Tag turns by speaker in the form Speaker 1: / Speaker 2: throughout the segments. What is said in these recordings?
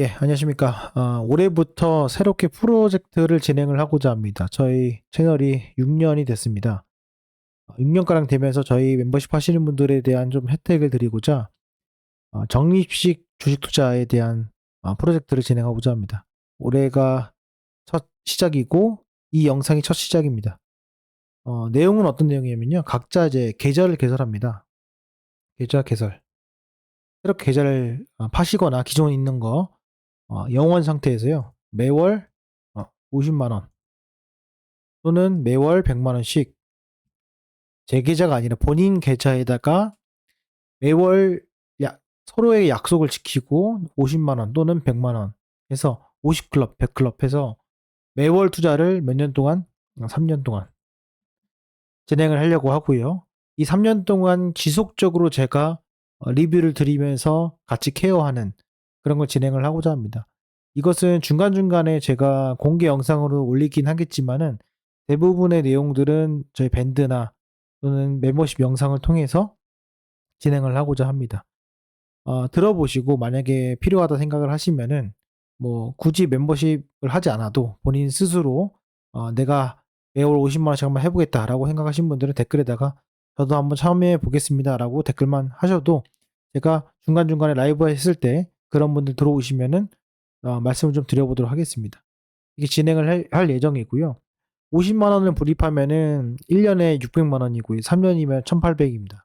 Speaker 1: 예, 안녕하십니까. 어, 올해부터 새롭게 프로젝트를 진행을 하고자 합니다. 저희 채널이 6년이 됐습니다. 6년가량 되면서 저희 멤버십 하시는 분들에 대한 좀 혜택을 드리고자 어, 적립식 주식 투자에 대한 어, 프로젝트를 진행하고자 합니다. 올해가 첫 시작이고 이 영상이 첫 시작입니다. 어, 내용은 어떤 내용이냐면요. 각자 이제 계좌를 개설합니다. 계좌 개설. 새롭게 계좌를 어, 파시거나 기존에 있는 거 어, 영원 상태에서요. 매월 어, 50만 원 또는 매월 100만 원씩 제 계좌가 아니라 본인 계좌에다가 매월 야, 서로의 약속을 지키고 50만 원 또는 100만 원 해서 50클럽, 100클럽 해서 매월 투자를 몇 년 동안 3년 동안 진행을 하려고 하고요. 이 3년 동안 지속적으로 제가 어, 리뷰를 드리면서 같이 케어하는 그런 걸 진행을 하고자 합니다. 이것은 중간중간에 제가 공개 영상으로 올리긴 하겠지만은 대부분의 내용들은 저희 밴드나 또는 멤버십 영상을 통해서 진행을 하고자 합니다. 어, 들어보시고 만약에 필요하다 생각을 하시면은 뭐 굳이 멤버십을 하지 않아도 본인 스스로 어, 내가 매월 50만 원씩 한번 해보겠다라고 생각하신 분들은 댓글에다가 저도 한번 참여해 보겠습니다라고 댓글만 하셔도 제가 중간중간에 라이브 했을 때 그런 분들 들어오시면은 어, 말씀을 좀 드려보도록 하겠습니다. 이게 진행을 할, 할 예정이고요. 50만 원을 불입하면은 1년에 600만 원이고요. 3년이면 1800입니다.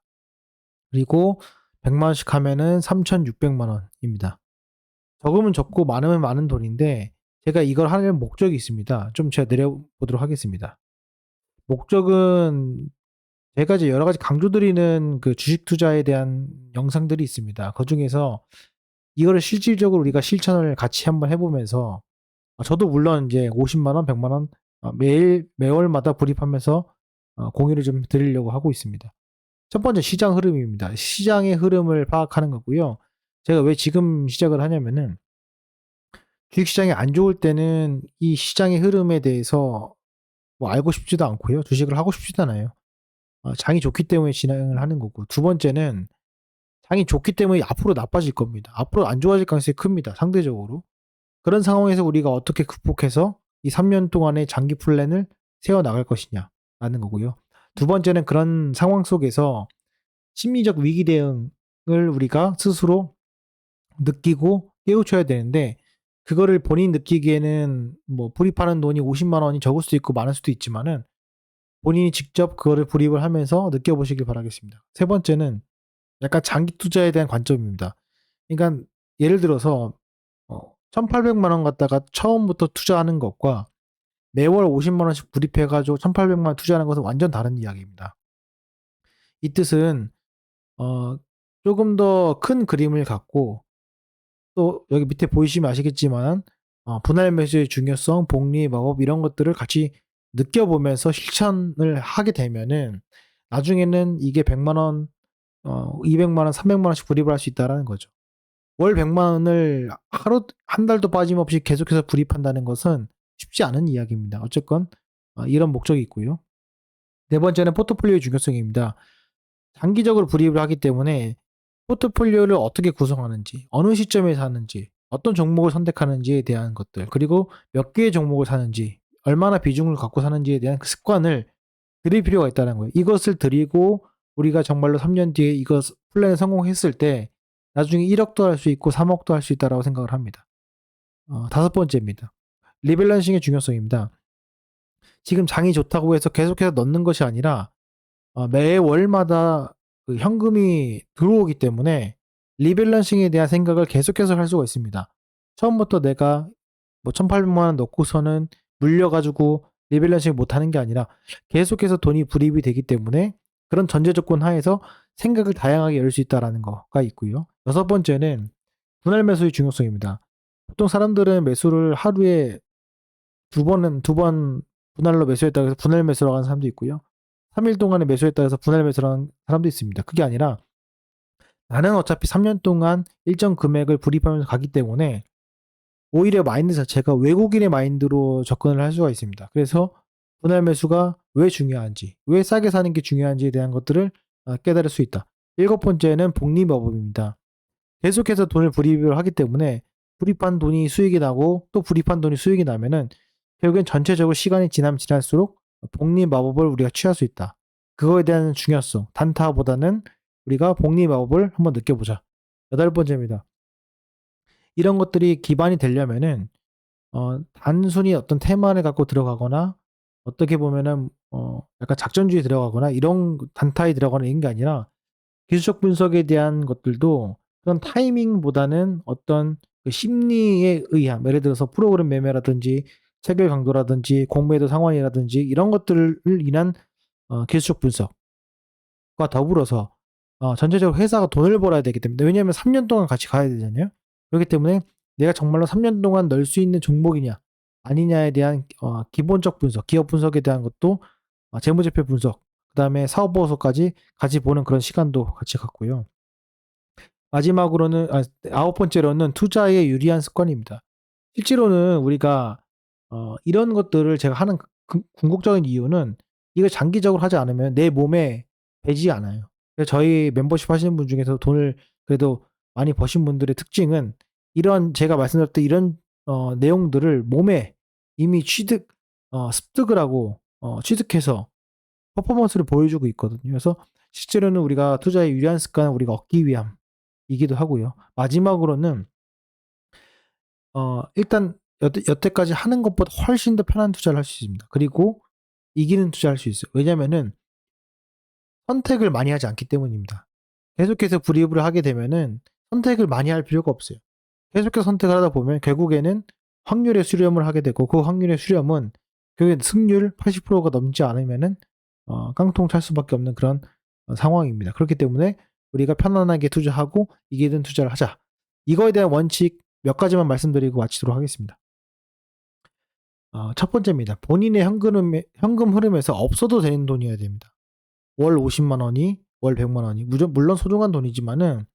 Speaker 1: 그리고 100만 원씩 하면은 3600만 원입니다. 적으면 적고 많으면 많은 돈인데 제가 이걸 하는 목적이 있습니다. 좀 제가 내려보도록 하겠습니다. 목적은 제가 이제 여러 가지 강조드리는 그 주식 투자에 대한 영상들이 있습니다. 그 중에서 이거를 실질적으로 우리가 실천을 같이 한번 해보면서 어, 저도 물론 이제 50만 원, 100만 원 어, 매일 매월마다 불입하면서 어, 공유를 좀 드리려고 하고 있습니다. 첫 번째 시장 흐름입니다. 시장의 흐름을 파악하는 거고요. 제가 왜 지금 시작을 하냐면은 주식 시장이 안 좋을 때는 이 시장의 흐름에 대해서 뭐 알고 싶지도 않고요. 주식을 하고 싶지도 않아요. 장이 좋기 때문에 진행을 하는 거고 두 번째는 장이 좋기 때문에 앞으로 나빠질 겁니다. 앞으로 안 좋아질 가능성이 큽니다. 상대적으로. 그런 상황에서 우리가 어떻게 극복해서 이 3년 동안의 장기 플랜을 세워 나갈 것이냐라는 거고요. 두 번째는 그런 상황 속에서 심리적 위기 대응을 우리가 스스로 느끼고 깨우쳐야 되는데 그거를 본인 느끼기에는 뭐 불입하는 돈이 50만 원이 적을 수도 있고 많을 수도 있지만은 본인이 직접 그거를 불입을 하면서 느껴보시길 바라겠습니다. 세 번째는 약간 장기 투자에 대한 관점입니다. 그러니까 예를 들어서 어, 1,800만 원 갖다가 처음부터 투자하는 것과 매월 50만 원씩 불입해 가지고 1,800만 원 투자하는 것은 완전 다른 이야기입니다. 이 뜻은 어, 조금 더 큰 그림을 갖고 또 여기 밑에 보이시면 아시겠지만 어, 분할 매수의 중요성, 복리, 마법 이런 것들을 같이 느껴보면서 실천을 하게 되면은 나중에는 이게 100만 원 어, 200만 원, 300만 원씩 불입을 할 수 있다라는 거죠. 월 100만 원을 하루 한 달도 빠짐없이 계속해서 불입한다는 것은 쉽지 않은 이야기입니다. 어쨌건 어, 이런 목적이 있고요. 네 번째는 포트폴리오의 중요성입니다. 장기적으로 불입을 하기 때문에 포트폴리오를 어떻게 구성하는지, 어느 시점에 사는지, 어떤 종목을 선택하는지에 대한 것들, 그리고 몇 개의 종목을 사는지, 얼마나 비중을 갖고 사는지에 대한 그 습관을 드릴 필요가 있다는 거예요. 이것을 드리고 우리가 정말로 3년 뒤에 이거 플랜에 성공했을 때 나중에 1억도 할 수 있고 3억도 할 수 있다라고 생각을 합니다. 어, 다섯 번째입니다. 리밸런싱의 중요성입니다. 지금 장이 좋다고 해서 계속해서 넣는 것이 아니라 어, 매월마다 그 현금이 들어오기 때문에 리밸런싱에 대한 생각을 계속해서 할 수가 있습니다. 처음부터 내가 뭐 1,800만 원 넣고서는 물려가지고 리밸런싱 못하는 게 아니라 계속해서 돈이 불입이 되기 때문에 그런 전제 조건 하에서 생각을 다양하게 열 수 있다라는 거가 있고요. 여섯 번째는 분할 매수의 중요성입니다. 보통 사람들은 매수를 하루에 두 번은 두 번 분할로 매수했다고 해서 분할 매수라고 하는 사람도 있고요. 3일 동안에 매수했다고 해서 분할 매수라고 하는 사람도 있습니다. 그게 아니라 나는 어차피 3년 동안 일정 금액을 불입하면서 가기 때문에 오히려 마인드 자체가 외국인의 마인드로 접근을 할 수가 있습니다. 그래서 분할 매수가 왜 중요한지, 왜 싸게 사는 게 중요한지에 대한 것들을 어, 깨달을 수 있다. 일곱 번째는 복리마법입니다. 계속해서 돈을 불입을 하기 때문에 불입한 돈이 수익이 나고 또 불입한 돈이 수익이 나면은 결국엔 전체적으로 시간이 지나면 지날수록 복리 마법을 우리가 취할 수 있다. 그거에 대한 중요성, 단타보다는 우리가 복리 마법을 한번 느껴보자. 여덟 번째입니다. 이런 것들이 기반이 되려면은 어, 단순히 어떤 테마를 갖고 들어가거나 어떻게 보면은 어, 약간 작전주의 들어가거나 이런 단타에 들어가는 이런 게 아니라 기술적 분석에 대한 것들도 그런 타이밍보다는 어떤 그 심리에 의한 예를 들어서 프로그램 매매라든지 체결 강도라든지 공매도 상황이라든지 이런 것들을 인한 어, 기술적 분석과 더불어서 어, 전체적으로 회사가 돈을 벌어야 되기 때문에 왜냐하면 3년 동안 같이 가야 되잖아요. 그렇기 때문에 내가 정말로 3년 동안 넣을 수 있는 종목이냐 아니냐에 대한 어, 기본적 분석, 기업 분석에 대한 것도 어, 재무제표 분석, 그 다음에 사업보고서까지 같이 보는 그런 시간도 같이 갖고요. 마지막으로는 아, 아홉 번째로는 투자에 유리한 습관입니다. 실제로는 우리가 어, 이런 것들을 제가 하는 그- 궁극적인 이유는 이걸 장기적으로 하지 않으면 내 몸에 배지 않아요. 그래서 저희 멤버십 하시는 분 중에서 돈을 그래도 많이 버신 분들의 특징은 이런 제가 말씀드렸던 이런 어, 내용들을 몸에 이미 취득 어, 습득을 하고 어, 취득해서 퍼포먼스를 보여주고 있거든요. 그래서 실제로는 우리가 투자에 유리한 습관을 우리가 얻기 위함이기도 하고요. 마지막으로는 어, 일단 여태, 여태까지 하는 것보다 훨씬 더 편한 투자를 할 수 있습니다. 그리고 이기는 투자를 할수 있어요. 왜냐면은 선택을 많이 하지 않기 때문입니다. 계속해서 불이익을 하게 되면은 선택을 많이 할 필요가 없어요. 계속해서 선택을 하다 보면 결국에는 확률의 수렴을 하게 되고 그 확률의 수렴은 결국엔 승률 80%가 넘지 않으면은 어, 깡통 찰 수밖에 없는 그런 어, 상황입니다. 그렇기 때문에 우리가 편안하게 투자하고 이기는 투자를 하자. 이거에 대한 원칙 몇 가지만 말씀드리고 마치도록 하겠습니다. 어, 첫 번째입니다. 본인의 현금, 현금 흐름에서 없어도 되는 돈이어야 됩니다. 월 50만 원이, 월 100만 원이. 물론 소중한 돈이지만은,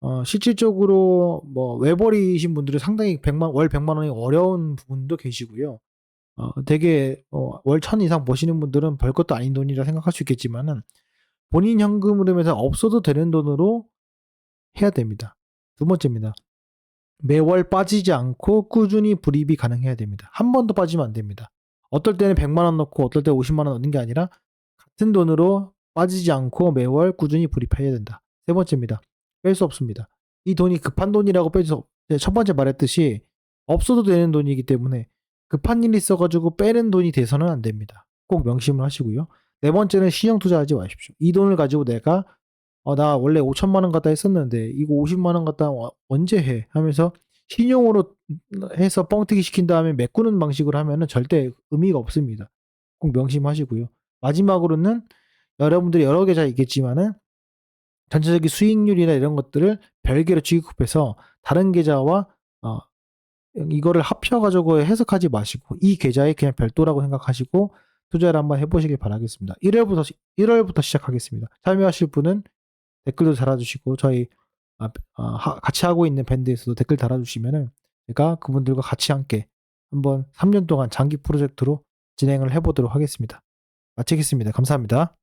Speaker 1: 어, 실질적으로 뭐 외벌이신 분들이 상당히 100만, 월 100만 원이 어려운 분도 계시고요. 어, 되게 어, 월1000 이상 버시는 분들은 별 것도 아닌 돈이라 생각할 수 있겠지만은, 본인 현금 흐름에서 없어도 되는 돈으로 해야 됩니다. 두 번째입니다. 매월 빠지지 않고 꾸준히 불입이 가능해야 됩니다. 한 번도 빠지면 안 됩니다. 어떨 때는 100만 원 넣고 어떨 때 50만 원 넣는 게 아니라 같은 돈으로 빠지지 않고 매월 꾸준히 불입해야 된다. 세 번째입니다. 뺄 수 없습니다. 이 돈이 급한 돈이라고 없, 네, 첫 번째 말했듯이 없어도 되는 돈이기 때문에 급한 일이 있어가지고 빼는 돈이 돼서는 안 됩니다. 꼭 명심을 하시고요. 네 번째는 신용 투자하지 마십시오. 이 돈을 가지고 내가 어, 나 원래 5천만 원 갖다 했었는데 이거 50만 원 갖다 어- 언제 해? 하면서 신용으로 해서 뻥튀기 시킨 다음에 메꾸는 방식으로 하면은 절대 의미가 없습니다. 꼭 명심하시고요. 마지막으로는 여러분들이 여러 계좌 있겠지만은 전체적인 수익률이나 이런 것들을 별개로 취급해서 다른 계좌와 어, 이거를 합쳐가지고 해석하지 마시고 이 계좌에 그냥 별도라고 생각하시고 투자를 한번 해보시길 바라겠습니다. 1월부터 1월부터 시작하겠습니다. 참여하실 분은 댓글도 달아주시고 저희 아, 아, 하- 같이 하고 있는 밴드에서도 댓글 달아주시면은 제가 그분들과 같이 함께 한번 3년 동안 장기 프로젝트로 진행을 해보도록 하겠습니다. 마치겠습니다. 감사합니다.